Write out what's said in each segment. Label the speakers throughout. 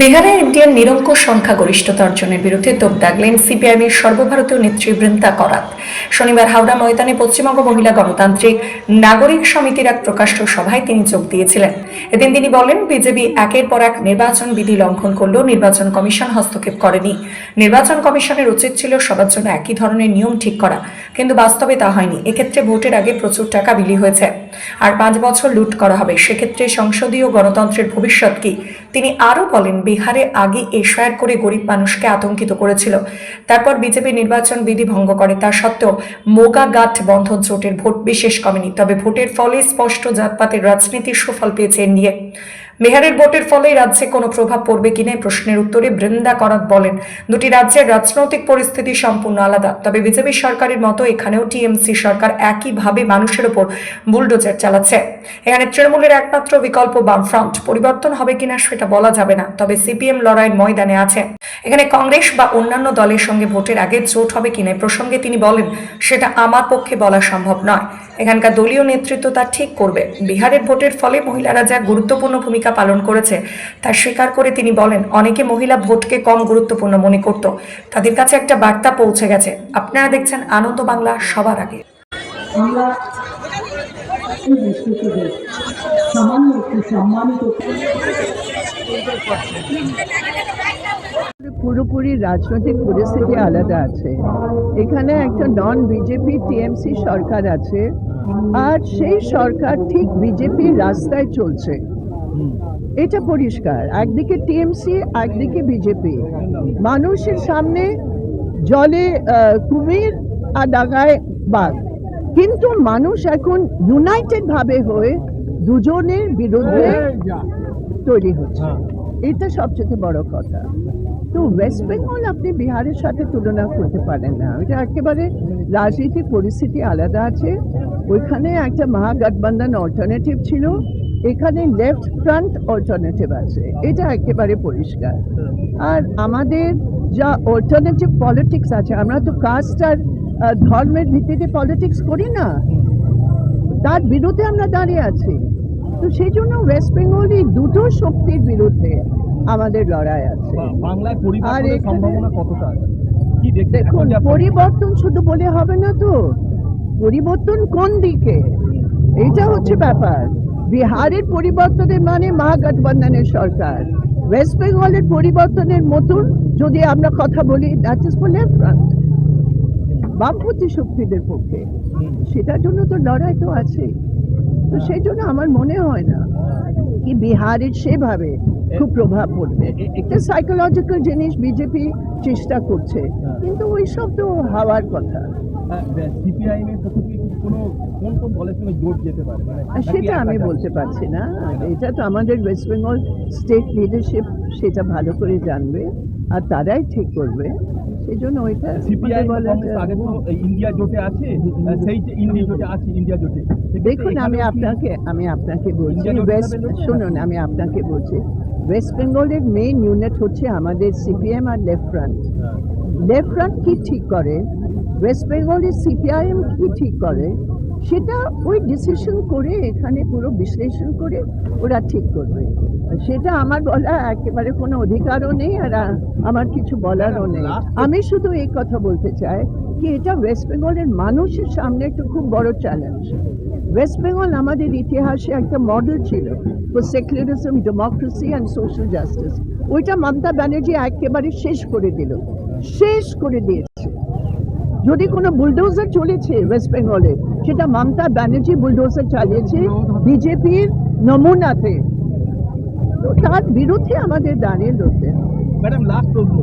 Speaker 1: বিহারে ইন্ডিয়ার নিরঙ্কুশ সংখ্যাগরিষ্ঠতা অর্জনের বিরুদ্ধে তোপ দাগলেন সিপিআইএমের সর্বভারতীয় নেত্রী বৃন্দা করাত। শনিবার হাওড়া ময়দানে পশ্চিমবঙ্গ মহিলা গণতান্ত্রিক নাগরিক সমিতির এক প্রকাশ্য সভায় তিনি যোগ দিয়েছিলেন। এদিন তিনি বলেন, বিজেপি একের পর এক নির্বাচন বিধি লঙ্ঘন করলেও নির্বাচন কমিশন হস্তক্ষেপ করেনি। নির্বাচন কমিশনের উচিত ছিল সবার জন্য একই ধরনের নিয়ম ঠিক করা, কিন্তু বাস্তবে তা হয়নি। এক্ষেত্রে ভোটের আগে প্রচুর টাকা বিলি হয়েছে। আর পাঁচ বছর লুট করা হবে। সেক্ষেত্রে সংসদীয় গণতন্ত্রের ভবিষ্যৎ কি? তিনি আরও বলেন বিহারে আগে এশায়ার করে গরিব মানুষকে আতঙ্কিত করেছিল। তারপর বিজেপি নির্বাচন বিধি ভঙ্গ করে। তা সত্ত্বেও মোগা গাঠ বন্ধন জোটের ভোট বিশেষ কমেনি। তবে ভোটের ফলে স্পষ্ট জাতপাতের রাজনীতির সুফল পেয়েছে এনডিএ। বিহারের ভোটের ফলে রাজ্যে কোনো প্রভাব পড়বে কিনা প্রশ্নের উত্তরে বৃন্দা করাত বলেন, দুটি রাজ্যের রাজনৈতিক পরিস্থিতি সম্পূর্ণ আলাদা। তবে বিজেপি সরকারের মতো এখানেও টিএমসি সরকার একইভাবে মানুষের ওপর বুলডোজার চালাচ্ছে। এখানে তৃণমূলের একমাত্র বিকল্প বামফ্রন্ট। পরিবর্তন হবে কিনা সেটা বলা যাবে না, তবে সিপিএম লড়াইয়ের ময়দানে আছে। এখানে কংগ্রেস বা অন্যান্য দলের সঙ্গে ভোটের আগে জোট হবে কিনা প্রসঙ্গে তিনি বলেন, সেটা আমার পক্ষে বলা সম্ভব নয়। এখানকার দলীয় নেতৃত্ব তা ঠিক করবে। বিহারের ভোটের ফলে মহিলারা যা গুরুত্বপূর্ণ ভূমিকা পালন করেছে, তা স্বীকার করে তিনি বলেন, অনেকে মহিলা ভোটকে কম গুরুত্বপূর্ণ মনে করত। তাদের কাছে একটা বার্তা পৌঁছে গেছে। আপনারা দেখছেন আনন্দ বাংলা সবার আগে।
Speaker 2: সামান্য সম্মানিত
Speaker 3: পুরোপুরি রাজনৈতিক পরিস্থিতি আলাদা আছে। এখানে একটা নন বিজেপি টিএমসি সরকার আছে। আর সেই সরকার ঠিক বিজেপি রাস্তায় চলছে। এটা পরিষ্কার। একদিকে টিএমসি একদিকে বিজেপি মানুষের সামনে জলে কুমির আর ডাঙায় বাঘ। কিন্তু মানুষ এখন ইউনাইটেড ভাবে হয়ে দুজনের বিরুদ্ধে তৈরি হচ্ছে। এটা সবচেয়ে বড় কথা। তো ওয়েস্ট বেঙ্গল আপনি বিহারের সাথে তুলনা করতে পারেন না। এটা একেবারে রাজনৈতিক পরিস্থিতি আলাদা আছে। ওইখানে একটা মহাগঠবন্ধন অল্টারনেটিভ ছিল। এখানে লেফট ফ্রন্ট অল্টারনেটিভ আছে। এটা একেবারে পরিষ্কার। আর আমাদের যা অল্টারনেটিভ পলিটিক্স আছে, আমরা তো কাস্ট আর ধর্মের ভিত্তিতে পলিটিক্স করি না। তার বিরুদ্ধে আমরা দাঁড়িয়ে আছি। তো সেই জন্য ওয়েস্ট বেঙ্গল এই দুটো শক্তির বিরুদ্ধে আমাদের লড়াই আছে।
Speaker 4: বাংলায়
Speaker 3: আর
Speaker 4: পরিবর্তনের সম্ভাবনা কতটা
Speaker 3: দেখুন পরিবর্তন শুধু বলে হবে না তো। পরিবর্তন কোন দিকে? এটা হচ্ছে ব্যাপার। বিহারের পরিবর্তনের মানে মহাগঠবন্ধনের সরকার। ওয়েস্ট বেঙ্গলের পরিবর্তনের মতন যদি আমরা কথা বলি that is for left front বামপন্থী শক্তিদের পক্ষে। সেটার জন্য তো লড়াই তো আছে তো সেই জন্য আমার মনে হয় না কি বিহারের সেভাবে খুব প্রভাব পড়বে। একটা সাইকোলজিক্যাল জিনিস বিজেপি চেষ্টা করছে। কিন্তু ওই সব তো হওয়ার কথা।
Speaker 4: পারে? মানে
Speaker 3: সেটা আমি বলতে পারছি না। এটা তো আমাদের ওয়েস্ট বেঙ্গল স্টেট লিডারশিপ সেটা ভালো করে জানবে আর তারাই ঠিক করবে। সেই জন্য ওইটা
Speaker 4: সিপিআই
Speaker 3: বলা যায়-
Speaker 4: আগে তো এই ইন্ডিয়া জোটে আছে? সেই ইন্ডিয়া জোটে আছে ইন্ডিয়া জোটে।
Speaker 3: দেখুন আমি আপনাকে আমি আপনাকে বলছি ওয়েস্ট শুনুন আমি আপনাকে বলছি ওয়েস্ট বেঙ্গলের মেইন ইউনিট হচ্ছে আমাদের সিপিএম আর লেফট ফ্রন্ট। লেফট ফ্রন্ট কি ঠিক করে? ওয়েস্ট বেঙ্গলের সিপিআইএম কি ঠিক করে? সেটা ওই ডিসিশন করে এখানে পুরো বিশ্লেষণ করে ওরা ঠিক করবে। সেটা আমার বলা একেবারে কোনো অধিকারও নেই আর আমার কিছু বলারও নেই। আমি শুধু এই কথা বলতে চাই কি এটা ওয়েস্ট বেঙ্গলের মানুষের সামনে একটা খুব বড় চ্যালেঞ্জ ওয়েস্ট বেঙ্গল আমাদের ইতিহাসে একটা মডেল ছিল for secularism democracy and social justice ওইটা মমতা ব্যানার্জি একেবারে শেষ করে দিল। শেষ করে দিয়েছে। যদি কোনো বুলডোজার চলেছে ওয়েস্ট বেঙ্গলে সেটা মমতা ব্যানার্জি বুলডোজার চালিয়েছে বিজেপির নমুনাতে। তার বিরুদ্ধে আমাদের দাঁড়িয়ে লড়তে
Speaker 4: ম্যাডাম লাস্ট প্রশ্ন।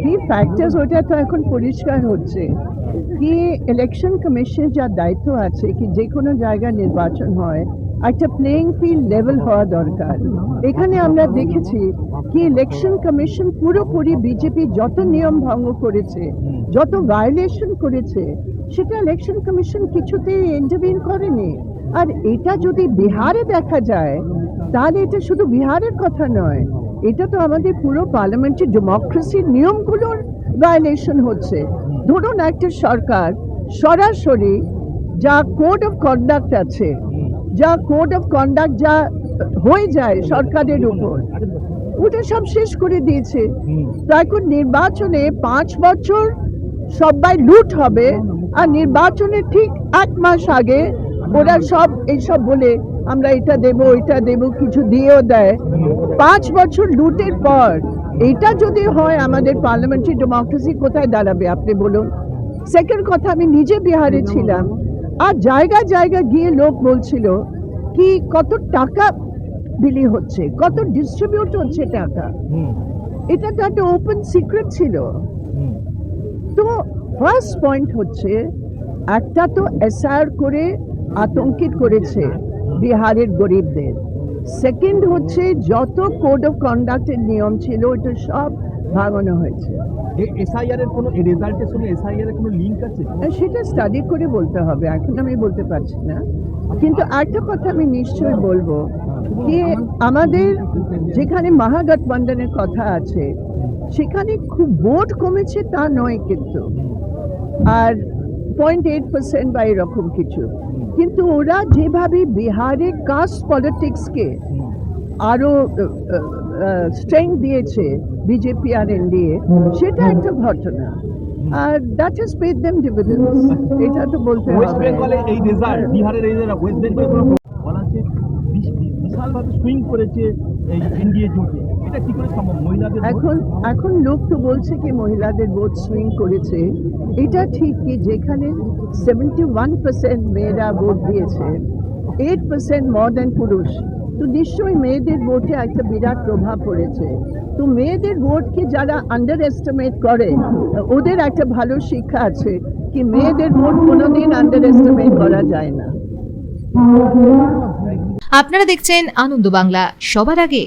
Speaker 4: কি- ফ্যাক্টর
Speaker 3: ওটা তো এখন পরিষ্কার হচ্ছে। কি ইলেকশন কমিশনের যা দায়িত্ব আছে কি যে কোনো জায়গায় নির্বাচন হয় একটা প্লেইং ফিল্ড লেভেল হওয়া দরকার। এখানে আমরা দেখেছি কি ইলেকশন কমিশন পুরোপুরি বিজেপি যত নিয়ম ভঙ্গ করেছে যত ভায়োলেশন করেছে সেটা ইলেকশন কমিশন কিছুতেই ইন্টারভিন করেনি। আর এটা যদি বিহারে দেখা যায় তাহলে এটা শুধু বিহারের কথা নয়, এটা তো আমাদের পুরো পার্লামেন্টারি ডেমোক্রেসির নিয়মগুলোর ভায়োলেশন হচ্ছে। ধরুন একটা সরকার সরাসরি যা কোড অফ কন্ডাক্ট আছে, যা কোড অফ কন্ডাক্ট যা হয়ে যায় সরকারের উপর, ওটা সব শেষ করে দিয়েছে। এখন নির্বাচনে পাঁচ বছর সবাই লুট হবে, আর নির্বাচনের ঠিক এক মাস আগে ওরা সব এইসব বলে আমরা এটা দেব এটা দেব কিছু দিয়েও দেয়। পাঁচ বছর লুটের পর এটা যদি হয় আমাদের পার্লামেন্টারি ডেমোক্রেসি কোথায় দাঁড়াবে আপনি বলুন? সেকেন্ড কথা আমি নিজে বিহারে ছিলাম। আর জায়গা জায়গা গিয়ে লোক বলছিল কি কত টাকা বিলি হচ্ছে কত ডিস্ট্রিবিউট হচ্ছে টাকা? এটা তো একটা ওপেন সিক্রেট ছিল। তো ফার্স্ট পয়েন্ট হচ্ছে একটা তো এসআর করে আতঙ্কিত করেছে। বিহারের গরিবদের। সেকেন্ড হচ্ছে যত কোড অফ কন্ডাক্টের নিয়ম ছিল ওটা সব ভাঙানো হয়েছে।
Speaker 4: এসআইআর এর কোনো রেজাল্টের সঙ্গে এসআইআর এর কোনো লিঙ্ক আছে?
Speaker 3: সেটা স্টাডি করে বলতে হবে এখন আমি বলতে পারছি না। কিন্তু একটা কথা আমি নিশ্চয়ই বলব যে আমাদের যেখানে মহাগঠবন্ধনের কথা আছে সেখানে খুব ভোট কমেছে তা নয় কিন্তু। আর পয়েন্ট এইট পার্সেন্ট বা এরকম কিছু। কিন্তু ওরা যেভাবে বিহারে কাস্ট পলিটিক্সকে আরও স্ট্রেংথ দিয়েছে বিজেপি আর এনডিএ সেটা একটা ঘটনা। আর that is paid them dividends এটা তো বলতে হবে।
Speaker 4: এই রেজাল্ট বিহারের এই রেজাল্ট ওয়েস্ট বেঙ্গলে বলা বি- বিশালভাবে সুইং করেছে এই এনডিএ জোটে। এটা কি করে সম্ভব? মহিলাদের
Speaker 3: এখন এখন লোক তো বলছে কি মহিলাদের ভোট সুইং করেছে। এটা ঠিক কি যেখানে সেভেন্টি ওয়ান পার্সেন্ট মেয়েরা ভোট দিয়েছে এইট পার্সেন্ট মর দেন পুরুষ। তো নিশ্চয়ই মেয়েদের ভোটে একটা বিরাট প্রভাব পড়েছে। তো মেয়েদের ভোটকে যারা আন্ডার এস্টিমেট করে ওদের একটা ভালো শিক্ষা আছে কি মেয়েদের ভোট কোনোদিন আন্ডার এস্টিমেট করা যায় না।
Speaker 5: আপনারা দেখছেন আনন্দ বাংলা। সবার আগে